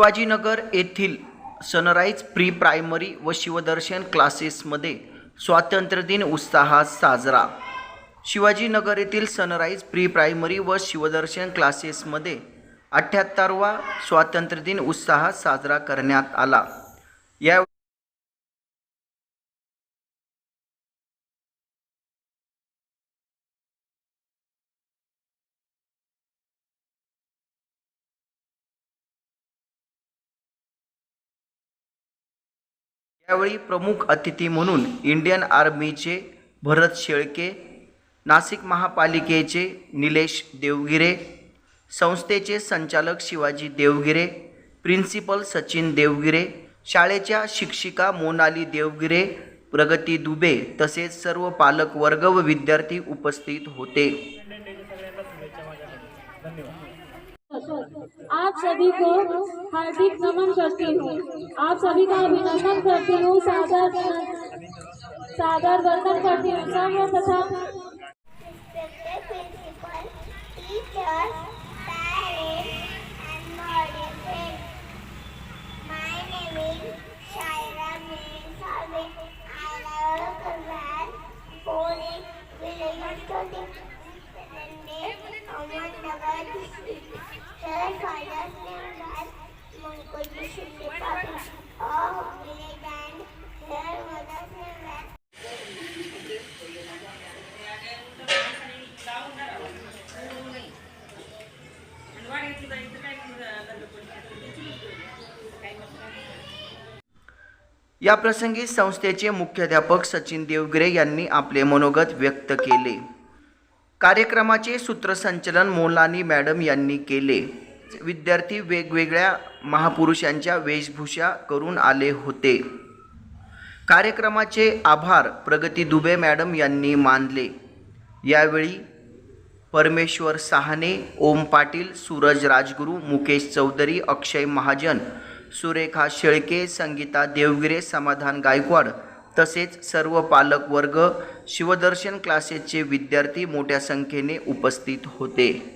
शिवाजीनगर येथील sunrise pre primary व शिवदर्शन क्लासेसमध्ये स्वातंत्र्यदिन उत्साहात साजरा. शिवाजीनगर येथील सनराईज प्री प्रायमरी व शिवदर्शन क्लासेसमध्ये अठ्ठ्याहत्तरवा स्वातंत्र्यदिन उत्साहात साजरा करण्यात आला. या यावेळी प्रमुख अतिथी म्हणून इंडियन आर्मीचे भरत शेळके नाशिक महापालिकेचे निलेश देवगिरे संस्थेचे संचालक शिवाजी देवगिरे प्रिन्सिपल सचिन देवगिरे शाळेच्या शिक्षिका मोनाली देवगिरे प्रगती दुबे तसेच सर्व पालक वर्ग व विद्यार्थी उपस्थित होते. आप सभी को हार्दिक नमन करती हूँ। आप सभी का अभिनंदन करती हूँ सादर सादर वर्णन करती हूँ। सर्वप्रथम तथा या प्रसंगी संस्थेचे मुख्याध्यापक सचिन देवगिरे यांनी आपले मनोगत व्यक्त केले. कार्यक्रमाचे सूत्रसंचलन मोलानी मॅडम यांनी केले. विद्यार्थी वेगवेगळ्या महापुरुषांच्या वेशभूषा करून आले होते. कार्यक्रमाचे आभार प्रगती दुबे मॅडम यांनी मानले. यावेळी परमेश्वर सहाने ओम पाटील सूरज राजगुरू मुकेश चौधरी अक्षय महाजन सुरेखा शेळके संगीता देवगिरे समाधान गायकवाड तसेच सर्व पालक वर्ग शिवदर्शन क्लासेसचे विद्यार्थी मोठ्या संख्येने उपस्थित होते.